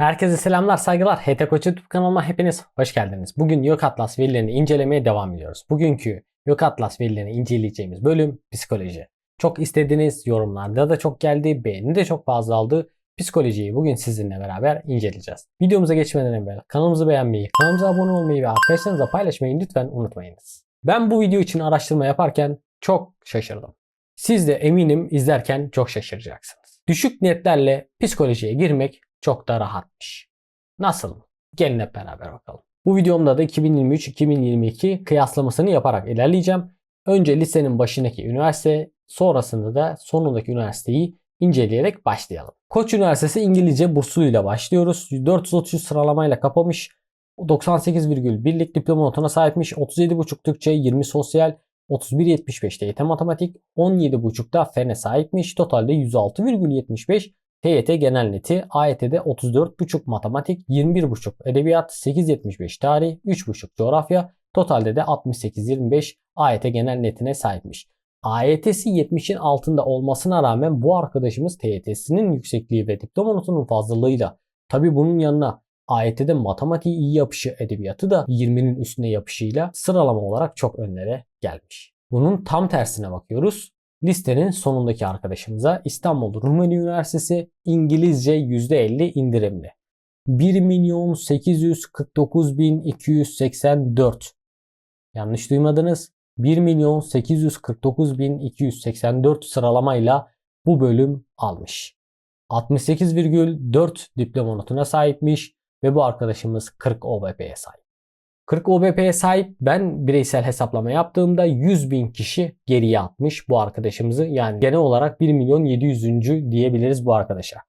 Herkese selamlar, saygılar. HT Koç YouTube kanalıma hepiniz hoş geldiniz. Bugün Yok Atlas verilerini incelemeye devam ediyoruz. Bugünkü Yok Atlas verilerini inceleyeceğimiz bölüm psikoloji. Çok istediğiniz yorumlarda da çok geldi, beğeni de çok fazla aldı. Psikolojiyi bugün sizinle beraber inceleyeceğiz. Videomuza geçmeden evvel kanalımızı beğenmeyi, kanalımıza abone olmayı ve arkadaşlarınızla paylaşmayı lütfen unutmayınız. Ben bu video için araştırma yaparken çok şaşırdım. Siz de eminim izlerken çok şaşıracaksınız. Düşük netlerle psikolojiye girmek çok da rahatmış. Nasıl? Gelin hep beraber bakalım. Bu videomda da 2023-2022 kıyaslamasını yaparak ilerleyeceğim. Önce lisenin başındaki üniversite, sonrasında da sonundaki üniversiteyi inceleyerek başlayalım. Koç Üniversitesi İngilizce bursluyla başlıyoruz. 433 sıralamayla kapamış. 98,1'lik diploma notuna sahipmiş. 37,5 Türkçe, 20 sosyal, 31.75 TYT matematik, 17.5'da fene sahipmiş. Totalde 106,75 TYT genel neti, AYT'de 34.5 matematik, 21.5 edebiyat, 8.75 tarih, 3.5 coğrafya, totalde de 68.25 AYT genel netine sahipmiş. AYT'si 70'in altında olmasına rağmen bu arkadaşımız TYT'sinin yüksekliği ve diploma notunun fazlalığıyla tabi bunun yanına AYT'de matematiği iyi yapışı edebiyatı da 20'nin üstüne yapışıyla sıralama olarak çok önlere gelmiş. Bunun tam tersine bakıyoruz. Listenin sonundaki arkadaşımıza İstanbul Rumeli Üniversitesi İngilizce %50 indirimli. 1 milyon 849 bin 284. Yanlış duymadınız. 1 milyon 849 bin 284 sıralamayla bu bölüm almış. 68,4 diploma notuna sahipmiş ve bu arkadaşımız 40 OBP'ye sahip. 40 OBP'ye sahip ben bireysel hesaplama yaptığımda 100 bin kişi geriye atmış bu arkadaşımızı. Yani genel olarak 1 milyon 700. diyebiliriz bu arkadaşa.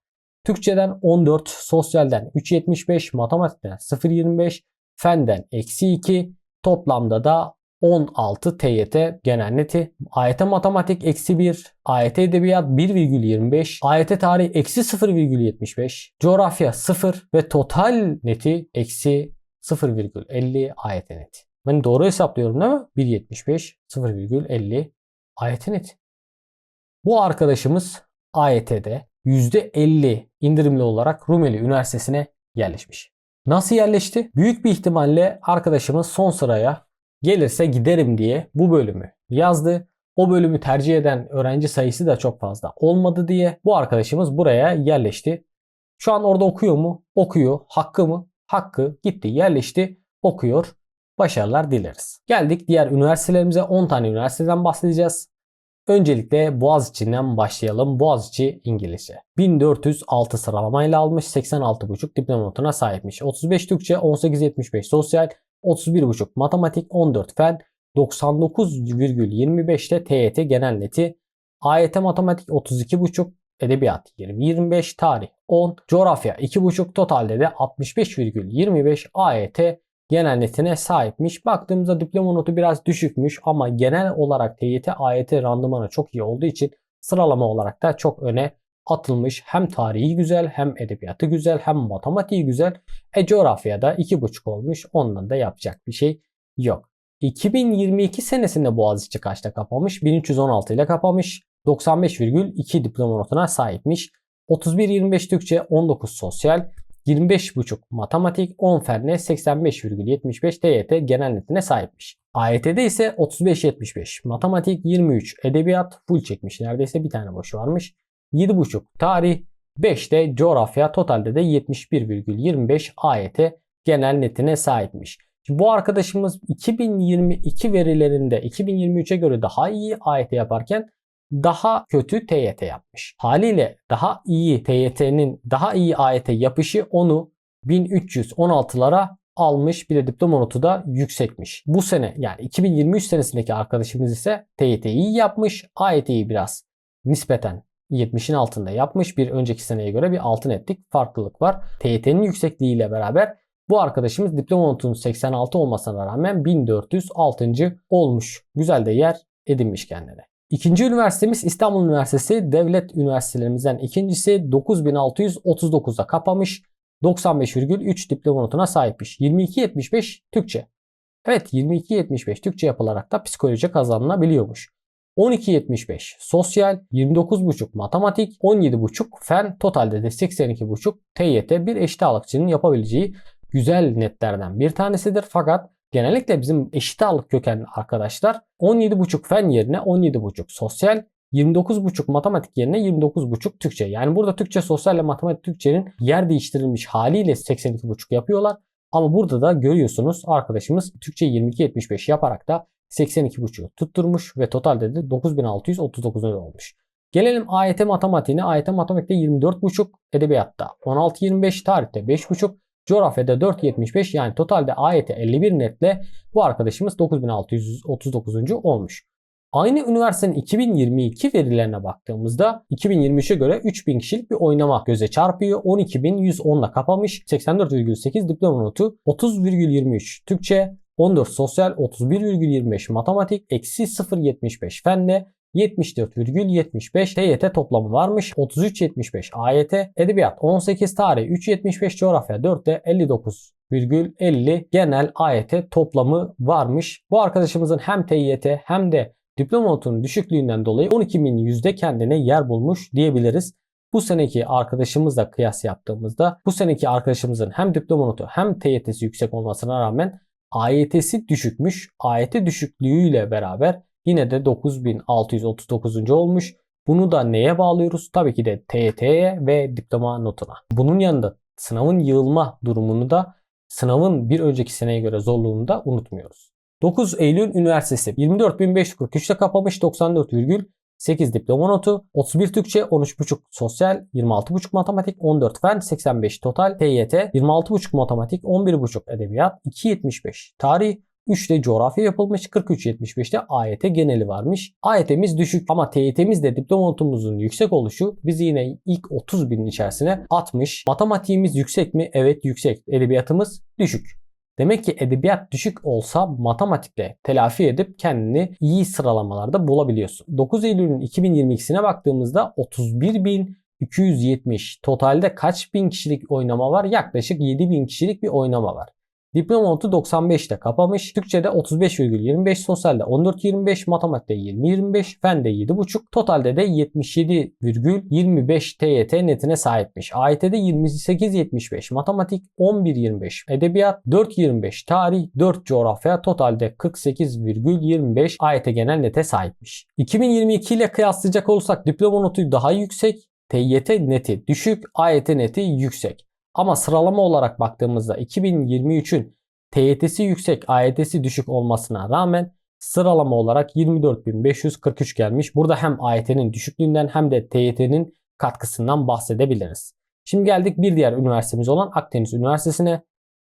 Türkçeden 14, sosyalden 3.75, matematikten 0.25, fenden eksi 2, toplamda da 16 TYT genel neti. AYT matematik eksi 1, AYT edebiyat 1,25, AYT tarih eksi 0,75, coğrafya 0 ve total neti eksi 0,50 AYT net. Ben doğru hesaplıyorum değil mi? 1.75 0,50 AYT net. Bu arkadaşımız AYT'de %50 indirimli olarak Rumeli Üniversitesi'ne yerleşmiş. Nasıl yerleşti? Büyük bir ihtimalle arkadaşımız son sıraya gelirse giderim diye bu bölümü yazdı. O bölümü tercih eden öğrenci sayısı da çok fazla olmadı diye bu arkadaşımız buraya yerleşti. Şu an orada okuyor mu? Okuyor. Hakkı mı? Hakkı gitti yerleşti okuyor. Başarılar dileriz. Geldik diğer üniversitelerimize 10 tane üniversiteden bahsedeceğiz. Öncelikle Boğaziçi'nden başlayalım. Boğaziçi İngilizce. 1406 sıralamayla almış 86,5 diploma notuna sahipmiş. 35 Türkçe, 18.75 sosyal, 31,5 matematik, 14 fen, 99,25'te TYT genel neti, AYT matematik 32,5, edebiyat 20-25, tarih 10, coğrafya 2,5 totalde de 65,25 AYT genel netine sahipmiş. Baktığımızda diploma notu biraz düşükmüş ama genel olarak TYT AYT randımanı çok iyi olduğu için sıralama olarak da çok öne atılmış. Hem tarihi güzel hem edebiyatı güzel hem matematiği güzel. E coğrafyada 2,5 olmuş. Ondan da yapacak bir şey yok. 2022 senesinde Boğaziçi kaçta kapamış? 1316 ile kapamış. 95,2 diploma notuna sahipmiş. 31-25 Türkçe, 19 sosyal, 25,5 matematik, 10 fenne 85,75 TYT genel netine sahipmiş. AYT'de ise 35-75 matematik, 23 edebiyat full çekmiş. Neredeyse bir tane boşu varmış. 7,5 tarih, 5 de coğrafya totalde de 71,25 AYT genel netine sahipmiş. Şimdi bu arkadaşımız 2022 verilerinde 2023'e göre daha iyi AYT yaparken daha kötü TYT yapmış. Haliyle daha iyi TYT'nin daha iyi AYT yapışı onu 1316'lara almış bir de diploma notu da yüksekmiş. Bu sene yani 2023 senesindeki arkadaşımız ise TYT'yi yapmış. AYT'yi biraz nispeten 70'in altında yapmış. Bir önceki seneye göre bir altın ettik farklılık var. TYT'nin yüksekliğiyle beraber bu arkadaşımız diploma notunun 86 olmasına rağmen 1406. olmuş. Güzel de yer edinmiş kendine. İkinci üniversitemiz İstanbul Üniversitesi devlet üniversitelerimizden ikincisi 9639'da kapamış. 95,3 diploma notuna sahipmiş. 22.75 Türkçe. Evet 22.75 Türkçe yapılarak da psikoloji kazanılabiliyormuş. 12.75 sosyal, 29.5 matematik, 17.5 fen, totalde de 82.5 TYT bir eşit ağırlıkçının yapabileceği güzel netlerden bir tanesidir. Fakat genellikle bizim eşit ağırlık kökenli arkadaşlar 17.5 fen yerine 17.5 sosyal, 29.5 matematik yerine 29.5 Türkçe. Yani burada Türkçe, sosyal ve matematik Türkçenin yer değiştirilmiş haliyle 82.5 yapıyorlar. Ama burada da görüyorsunuz arkadaşımız Türkçe 22.75 yaparak da 82.5'u tutturmuş ve totalde de 9639 olmuş. Gelelim AYT matematiğine. AYT matematikte 24.5, edebiyatta 16.25, tarihte 5.5, coğrafyada 4.75 yani totalde AYT 51 netle bu arkadaşımız 9639. olmuş. Aynı üniversitenin 2022 verilerine baktığımızda 2023'e göre 3000 kişilik bir oynama göze çarpıyor. 12.110 ile kapamış. 84,8 diploma notu. 30,23 Türkçe. 14 sosyal. 31,25 matematik. Eksi 0,75 fenle. 74,75 TYT toplamı varmış. 33,75 AYT. Edebiyat 18 tarih 3,75 coğrafya 4'te 59 50 genel AYT toplamı varmış. Bu arkadaşımızın hem TYT hem de diploma notunun düşüklüğünden dolayı 12.100'de kendine yer bulmuş diyebiliriz. Bu seneki arkadaşımızla kıyas yaptığımızda bu seneki arkadaşımızın hem diploma notu hem TYT'si yüksek olmasına rağmen AYT'si düşükmüş. AYT düşüklüğüyle beraber yine de 9639. olmuş. Bunu da neye bağlıyoruz? Tabii ki de TYT'ye ve diploma notuna. Bunun yanında sınavın yığılma durumunu da sınavın bir önceki seneye göre zorluğunu da unutmuyoruz. 9 Eylül Üniversitesi 24.543'te kapamış 94,8 diploma notu, 31 Türkçe, 13.5 sosyal, 26.5 matematik, 14 fen, 85 total, TYT, 26.5 matematik, 11.5 edebiyat, 2.75 tarih, 3'te coğrafya yapılmış. 43.75'te AYT geneli varmış. AYT'miz düşük ama TYT'miz de diploma notumuzun yüksek oluşu bizi yine ilk 30 binin içerisine atmış. Matematiğimiz yüksek mi? Evet yüksek. Edebiyatımız düşük. Demek ki edebiyat düşük olsa matematikle telafi edip kendini iyi sıralamalarda bulabiliyorsun. 9 Eylül'ün 2022'sine baktığımızda 31.270 totalde kaç bin kişilik oynama var? Yaklaşık 7.000 kişilik bir oynama var. Diploma notu 95'te kapamış. Türkçe'de 35,25, sosyalde 14,25, matematikte 20,25, fende 7,5, totalde de 77,25 TYT netine sahipmiş. AYT'de 28,75, matematik 11,25, edebiyat 4,25, tarih 4 coğrafya totalde 48,25 AYT genel nete sahipmiş. 2022 ile kıyaslayacak olursak diploma notu daha yüksek, TYT neti düşük, AYT neti yüksek. Ama sıralama olarak baktığımızda 2023'ün TYT'si yüksek, AYT'si düşük olmasına rağmen sıralama olarak 24.543 gelmiş. Burada hem AYT'nin düşüklüğünden hem de TYT'nin katkısından bahsedebiliriz. Şimdi geldik bir diğer üniversitemiz olan Akdeniz Üniversitesi'ne.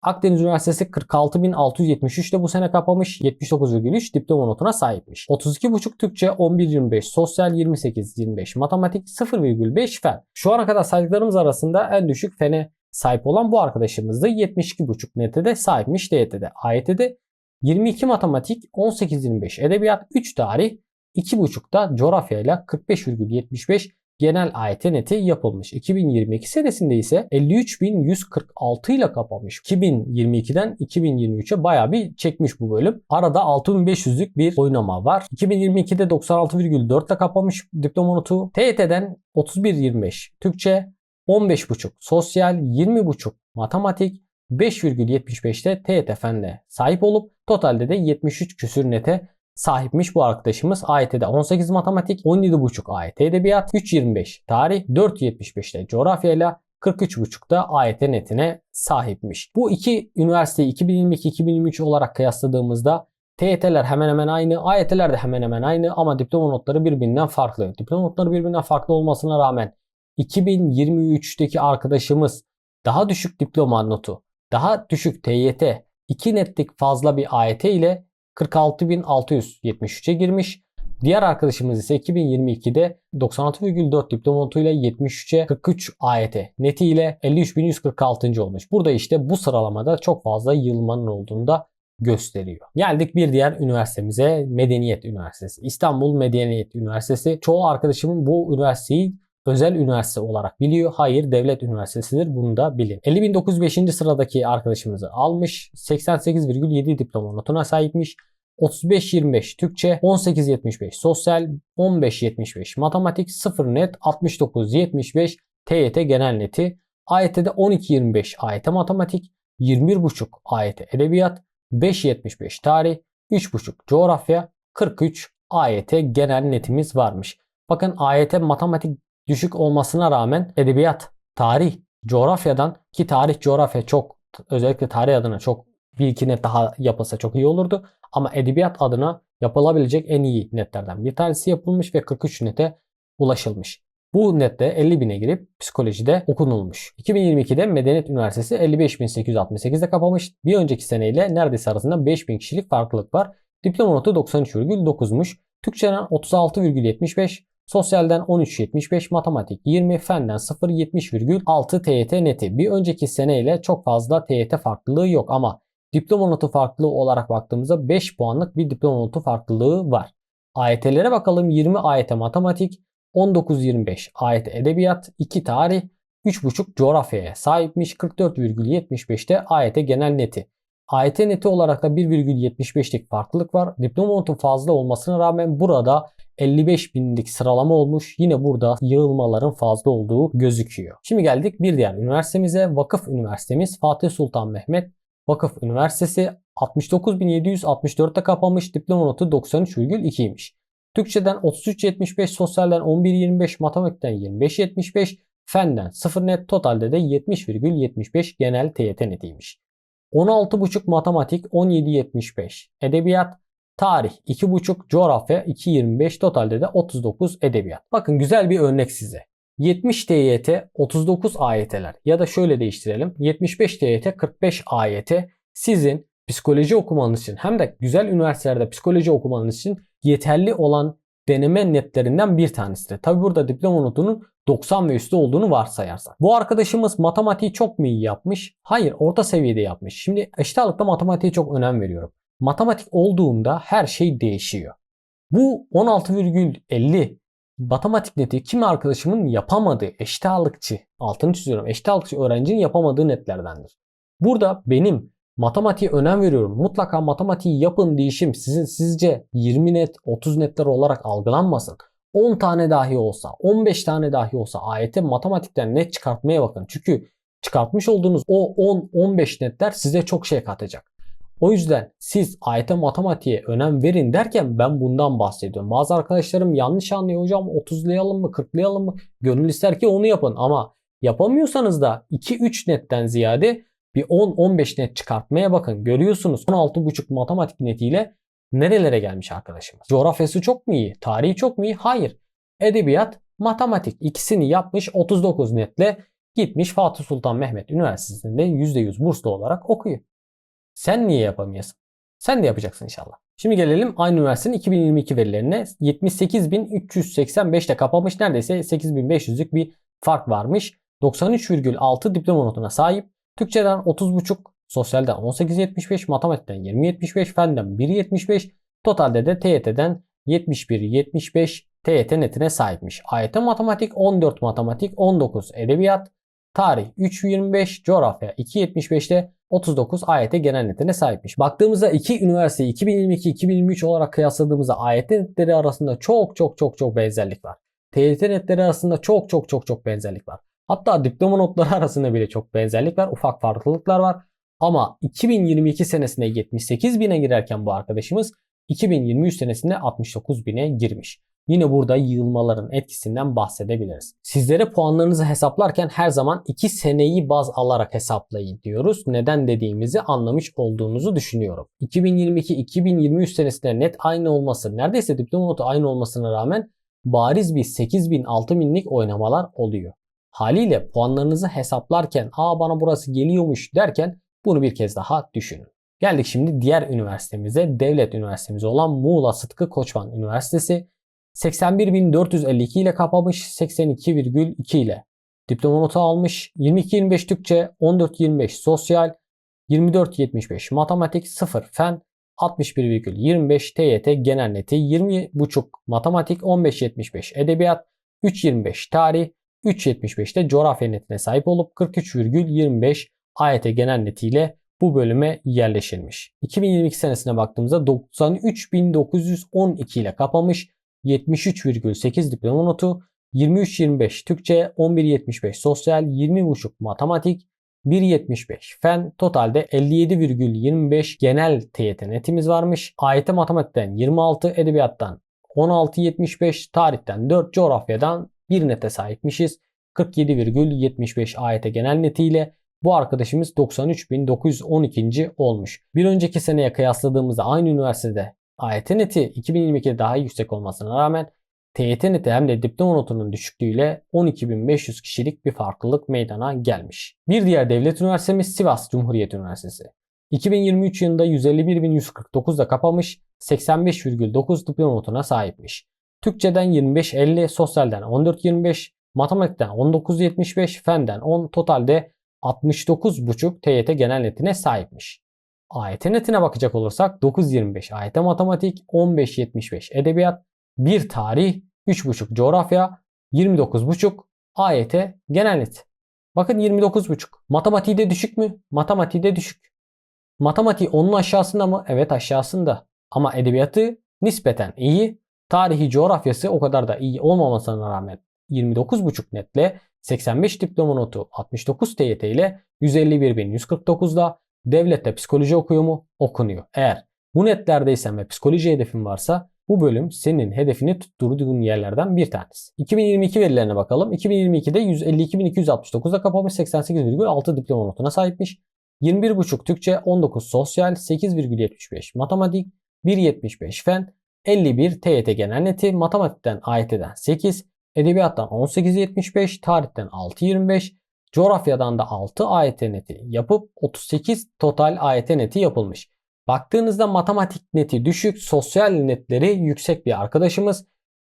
Akdeniz Üniversitesi 46.673'te bu sene kapamış. 79,3 diploma notuna sahipmiş. 32,5 Türkçe, 11.25 sosyal, 28.25 matematik, 0,5 fen. Şu ana kadar saydıklarımız arasında en düşük fene sahip olan bu arkadaşımız da 72,5 netede sahipmiş DYT'de. AYT'de 22 matematik, 18-25 edebiyat, 3 tarih, 2,5'da coğrafya ile 45,75 genel AYT neti yapılmış. 2022 senesinde ise 53.146 ile kapamış. 2022'den 2023'e baya bir çekmiş bu bölüm. Arada 6500'lük bir oynama var. 2022'de 96,4 ile kapamış diploma notu. TYT'den 31.25 Türkçe, 15,5 sosyal, 20,5 matematik, 5,75'te TET fende sahip olup totalde de 73 küsür nete sahipmiş bu arkadaşımız. AYT'de 18 matematik, 17,5 AYT edebiyat, 3,25 tarih, 4,75'te coğrafyayla 43,5'da AYT netine sahipmiş. Bu iki üniversiteyi 2022-2023 olarak kıyasladığımızda TYT'ler hemen hemen aynı, AYT'ler de hemen hemen aynı ama diploma notları birbirinden farklı. Diploma notları birbirinden farklı olmasına rağmen 2023'teki arkadaşımız daha düşük diploma notu, daha düşük TYT, 2 netlik fazla bir AYT ile 46.673'e girmiş. Diğer arkadaşımız ise 2022'de 96,4 diploma notuyla 73'e 43 AYT netiyle 53.146. olmuş. Burada işte bu sıralamada çok fazla yılmanın olduğunu da gösteriyor. Geldik bir diğer üniversitemize Medeniyet Üniversitesi. İstanbul Medeniyet Üniversitesi. Çoğu arkadaşımın bu üniversiteyi özel üniversite olarak biliyor. Hayır devlet üniversitesidir. Bunu da bilin. 50.905. sıradaki arkadaşımızı almış. 88,7 diploma notuna sahipmiş. 35-25 Türkçe, 18-75 Sosyal, 15-75 Matematik, 0 Net, 69-75 TYT Genel Neti, AYT'de 12-25 AYT Matematik, 21.5 AYT Edebiyat, 5.75 Tarih, 3.5 Coğrafya, 43 AYT Genel Netimiz varmış. Bakın AYT Matematik düşük olmasına rağmen Edebiyat, Tarih, Coğrafyadan ki tarih coğrafya çok özellikle tarih adına çok bir iki net daha yapılsa çok iyi olurdu. Ama edebiyat adına yapılabilecek en iyi netlerden bir tanesi yapılmış ve 43 nete ulaşılmış. Bu nette 50 bine girip psikolojide okunulmuş. 2022'de Medeniyet Üniversitesi 55.868'de kapamış. Bir önceki seneyle neredeyse arasında 5000 kişilik farklılık var. Diploma notu 93,9'muş. Türkçeden 36,75, Sosyalden 13.75, matematik 20, fenden 0.70,6 TYT neti. Bir önceki seneyle çok fazla TYT farklılığı yok ama diploma notu farklılığı olarak baktığımızda 5 puanlık bir diploma notu farklılığı var. AYT'lere bakalım 20 AYT matematik, 19-25 AYT edebiyat, 2 tarih, 3.5 coğrafyaya sahipmiş. 44,75'te AYT genel neti. AYT neti olarak da 1,75'lik farklılık var. Diploma notu fazla olmasına rağmen burada 55 binlik sıralama olmuş. Yine burada yığılmaların fazla olduğu gözüküyor. Şimdi geldik bir diğer üniversitemize. Vakıf Üniversitemiz Fatih Sultan Mehmet Vakıf Üniversitesi 69.764'te kapanmış. Diploma notu 93,2'ymiş. Türkçeden 33.75, sosyalden 11.25, matematikten 25.75, fenden 0 net, totalde de 70,75 genel TYT netiymiş. 16.5 matematik 17.75, edebiyat Tarih 2,5, coğrafya 2,25, totalde de 39 edebiyat. Bakın güzel bir örnek size. 70 TYT, 39 AYT'ler ya da şöyle değiştirelim. 75 TYT, 45 AYT sizin psikoloji okumanız için hem de güzel üniversitelerde psikoloji okumanız için yeterli olan deneme netlerinden bir tanesidir. Tabi burada diploma notunun 90 ve üstü olduğunu varsayarsak. Bu arkadaşımız matematiği çok mu iyi yapmış? Hayır orta seviyede yapmış. Şimdi eşit ağırlıkta matematiğe çok önem veriyorum matematik olduğunda her şey değişiyor. Bu 16,50 matematik neti kimi arkadaşımın yapamadığı eşit altını çiziyorum eşit öğrencinin yapamadığı netlerdendir. Burada benim matematiğe önem veriyorum. Mutlaka matematiği yapın değişim sizin sizce 20 net 30 netler olarak algılanmasın. 10 tane dahi olsa 15 tane dahi olsa AYT matematikten net çıkartmaya bakın. Çünkü çıkartmış olduğunuz o 10-15 netler size çok şey katacak. O yüzden siz AYT matematiğe önem verin derken ben bundan bahsediyorum. Bazı arkadaşlarım yanlış anlıyor hocam 30'layalım mı 40'layalım mı? Gönül ister ki onu yapın ama yapamıyorsanız da 2-3 netten ziyade bir 10-15 net çıkartmaya bakın. Görüyorsunuz 16.5 matematik netiyle nerelere gelmiş arkadaşımız. Coğrafyası çok mu iyi? Tarihi çok mu iyi? Hayır. Edebiyat, matematik ikisini yapmış 39 netle gitmiş Fatih Sultan Mehmet Üniversitesi'nde %100 burslu olarak okuyor. Sen niye yapamıyorsun? Sen de yapacaksın inşallah. Şimdi gelelim aynı üniversitenin 2022 verilerine. 78.385'te kapamış. Neredeyse 8.500'lük bir fark varmış. 93,6 diploma notuna sahip. Türkçeden 30.5, sosyalden 18.75, matematikten 20.75, fenden 1.75, totalde de TYT'den 71.75 TYT netine sahipmiş. AYT matematik 14 matematik, 19 edebiyat, tarih 3.25, coğrafya 2.75'te 39 AYT genel netine sahipmiş. Baktığımızda iki üniversiteyi 2022-2023 olarak kıyasladığımızda AYT netleri arasında çok çok çok çok benzerlik var. TYT netleri arasında çok çok çok çok benzerlik var. Hatta diploma notları arasında bile çok benzerlik var. Ufak farklılıklar var. Ama 2022 senesinde 78 bine girerken bu arkadaşımız 2023 senesinde 69 bine girmiş. Yine burada yığılmaların etkisinden bahsedebiliriz. Sizlere puanlarınızı hesaplarken her zaman 2 seneyi baz alarak hesaplayın diyoruz. Neden dediğimizi anlamış olduğunuzu düşünüyorum. 2022-2023 senesinde net aynı olması, neredeyse diploma notu aynı olmasına rağmen bariz bir 8000 6000'lik oynamalar oluyor. Haliyle puanlarınızı hesaplarken aa bana burası geliyormuş derken bunu bir kez daha düşünün. Geldik şimdi diğer üniversitemize, devlet üniversitemiz olan Muğla Sıtkı Koçman Üniversitesi. 81.452 ile kapamış 82,2 ile. Diploma notu almış 22-25 Türkçe, 14-25 Sosyal, 24-75 Matematik, 0 Fen, 61,25 TYT genel neti, 20,5 Matematik, 15-75 Edebiyat, 3-25 Tarih, 3.75'te coğrafya netine sahip olup 43,25 AYT genel netiyle bu bölüme yerleşilmiş. 2022 senesine baktığımızda 93.912 ile kapamış 73,8 diploma notu, 23.25 Türkçe, 11.75 sosyal, 20.5 matematik, 1.75 fen, totalde 57,25 genel TYT netimiz varmış. AYT matematikten 26, edebiyattan 16.75, tarihten 4, coğrafyadan 1 nete sahipmişiz. 47,75 AYT genel netiyle bu arkadaşımız 93.912. olmuş. Bir önceki seneye kıyasladığımızda aynı üniversitede AYT neti 2022'de daha yüksek olmasına rağmen TYT neti hem de diploma notunun düşüklüğüyle 12.500 kişilik bir farklılık meydana gelmiş. Bir diğer devlet üniversitemiz Sivas Cumhuriyet Üniversitesi. 2023 yılında 151.149'da kapamış 85,9 diploma notuna sahipmiş. Türkçeden 25.50, sosyalden 14.25, matematikten 19.75, fenden 10, totalde 69,5 TYT genel netine sahipmiş. AYT netine bakacak olursak 9.25 AYT matematik, 15.75 edebiyat, 1 tarih, 3.5 coğrafya, 29.5 AYT genel net. Bakın 29.5. Matematiği de düşük mü? Matematiği de düşük. Matematiği onun aşağısında mı? Evet aşağısında. Ama edebiyatı nispeten iyi. Tarihi coğrafyası o kadar da iyi olmamasına rağmen 29.5 netle 85 diploma notu 69 TYT ile 151.149'da devlette psikoloji okuyor? Okunuyor. Eğer bu netlerdeysen ve psikoloji hedefin varsa bu bölüm senin hedefini tutturduğun yerlerden bir tanesi. 2022 verilerine bakalım. 2022'de 152.269'da kapamış 88,6 diploma notuna sahipmiş. 21,5 Türkçe, 19 sosyal, 8,75 matematik, 1,75 fen, 51 TYT genel neti, matematikten AYT'den 8, edebiyattan 18,75, tarihten 6,25, coğrafyadan da 6 AYT neti yapıp 38 total AYT neti yapılmış. Baktığınızda matematik neti düşük, sosyal netleri yüksek bir arkadaşımız.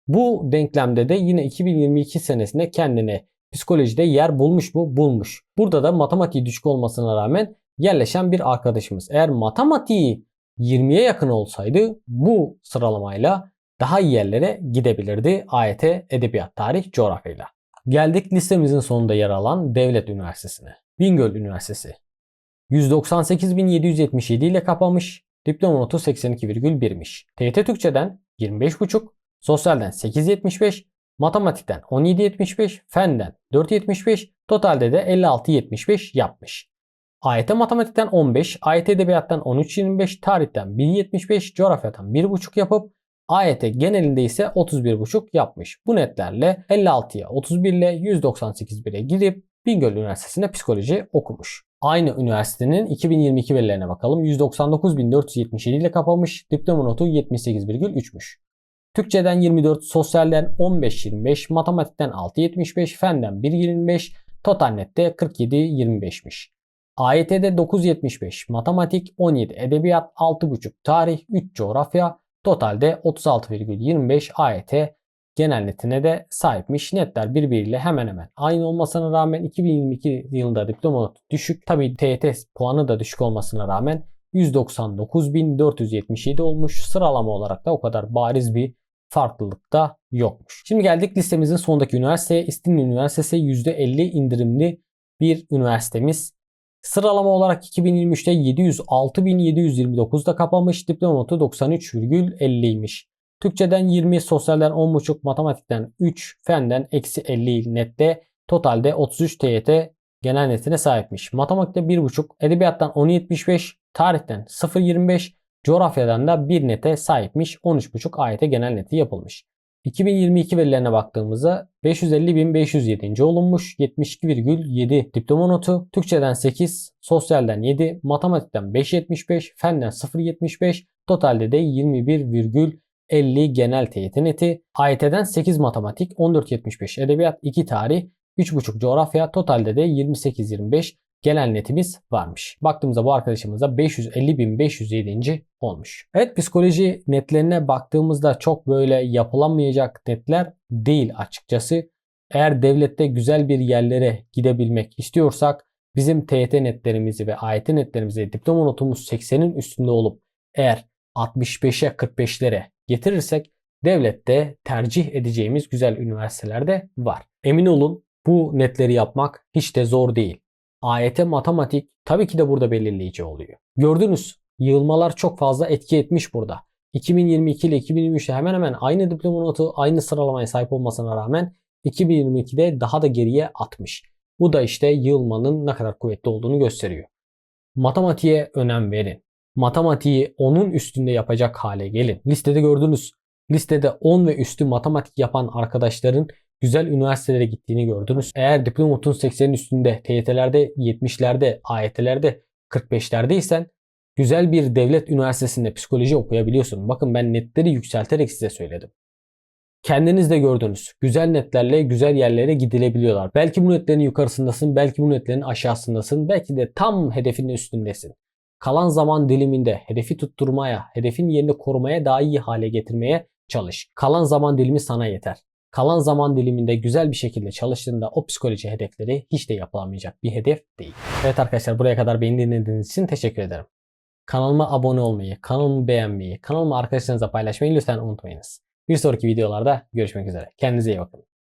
Bu denklemde de yine 2022 senesinde kendine psikolojide yer bulmuş mu? Bulmuş. Burada da matematiği düşük olmasına rağmen yerleşen bir arkadaşımız. Eğer matematiği 20'ye yakın olsaydı bu sıralamayla daha iyi yerlere gidebilirdi AYT, Edebiyat, Tarih, Coğrafyayla. Geldik listemizin sonunda yer alan Devlet Üniversitesi'ne. Bingöl Üniversitesi. 198.777 ile kapamış. Diploma notu 82,1'miş. TYT Türkçeden 25,5, Sosyalden 8.75, Matematikten 17.75, Fenden 4.75, totalde de 56.75 yapmış. AYT Matematikten 15, AYT Edebiyattan 13.25, Tarihten 1.75, Coğrafyadan 1.5 yapıp AYT genelinde ise 31.5 yapmış. Bu netlerle 56'ya 31 ile 198 bire girip Bingöl Üniversitesi'nde psikoloji okumuş. Aynı üniversitenin 2022 verilerine bakalım. 199.477 ile kapamış. Diploma notu 78,3'müş. Türkçeden 24, sosyalden 15.25, matematikten 6.75, fenden 1.25, total nette 47.25'miş. AYT'de 9.75, matematik 17, edebiyat 6.5, tarih 3 coğrafya, totalde 36,25 AYT genel netine de sahipmiş. Netler birbiriyle hemen hemen aynı olmasına rağmen 2022 yılında diploma notu düşük. Tabi TET puanı da düşük olmasına rağmen 199.477 olmuş. Sıralama olarak da o kadar bariz bir farklılık da yokmuş. Şimdi geldik listemizin sonundaki üniversiteye. İstinye Üniversitesi %50 indirimli bir üniversitemiz. Sıralama olarak 2023'te 706.729'da kapamış. Diploma notu 93,50'ymiş. Türkçeden 20, sosyalden 10.5, matematikten 3, fenden eksi 50 nette totalde 33 TYT genel netine sahipmiş. Matematikte 1.5, edebiyattan 10.75, tarihten 0.25, coğrafyadan da 1 nete sahipmiş. 13.5 AYT genel neti yapılmış. 2022 verilerine baktığımızda 550.507. olunmuş. 72,7 diploma notu. Türkçeden 8, sosyalden 7, matematikten 5.75, fenden 0.75, totalde de 21, 50 genel TYT neti, AYT'den 8 matematik, 14.75 edebiyat, 2 tarih, 3.5 coğrafya, totalde de 28.25 genel netimiz varmış. Baktığımızda bu arkadaşımız da 550.507. olmuş. Evet psikoloji netlerine baktığımızda çok böyle yapılamayacak netler değil açıkçası. Eğer devlette güzel bir yerlere gidebilmek istiyorsak bizim TYT netlerimizi ve AYT netlerimizi diploma notumuz 80'in üstünde olup eğer 65'e 45'lere getirirsek devlette tercih edeceğimiz güzel üniversitelerde var. Emin olun bu netleri yapmak hiç de zor değil. AYT matematik tabii ki de burada belirleyici oluyor. Gördünüz yığılmalar çok fazla etki etmiş burada. 2022 ile 2023'te hemen hemen aynı diploma notu, aynı sıralamaya sahip olmasına rağmen 2022'de daha da geriye atmış. Bu da işte yığılmanın ne kadar kuvvetli olduğunu gösteriyor. Matematiğe önem verin. Matematiği onun üstünde yapacak hale gelin. Listede gördünüz. Listede 10 ve üstü matematik yapan arkadaşların güzel üniversitelere gittiğini gördünüz. Eğer diploma notun 80'in üstünde, TYT'lerde 70'lerde, AYT'lerde 45'lerdeysen güzel bir devlet üniversitesinde psikoloji okuyabiliyorsun. Bakın ben netleri yükselterek size söyledim. Kendiniz de gördünüz. Güzel netlerle güzel yerlere gidilebiliyorlar. Belki bu netlerin yukarısındasın, belki bu netlerin aşağısındasın, belki de tam hedefin üstündesin. Kalan zaman diliminde hedefi tutturmaya, hedefin yerini korumaya daha iyi hale getirmeye çalış. Kalan zaman dilimi sana yeter. Kalan zaman diliminde güzel bir şekilde çalıştığında o psikoloji hedefleri hiç de yapılamayacak bir hedef değil. Evet arkadaşlar buraya kadar beni dinlediğiniz için teşekkür ederim. Kanalıma abone olmayı, kanalımı beğenmeyi, kanalımı arkadaşlarınızla paylaşmayı lütfen unutmayınız. Bir sonraki videolarda görüşmek üzere. Kendinize iyi bakın.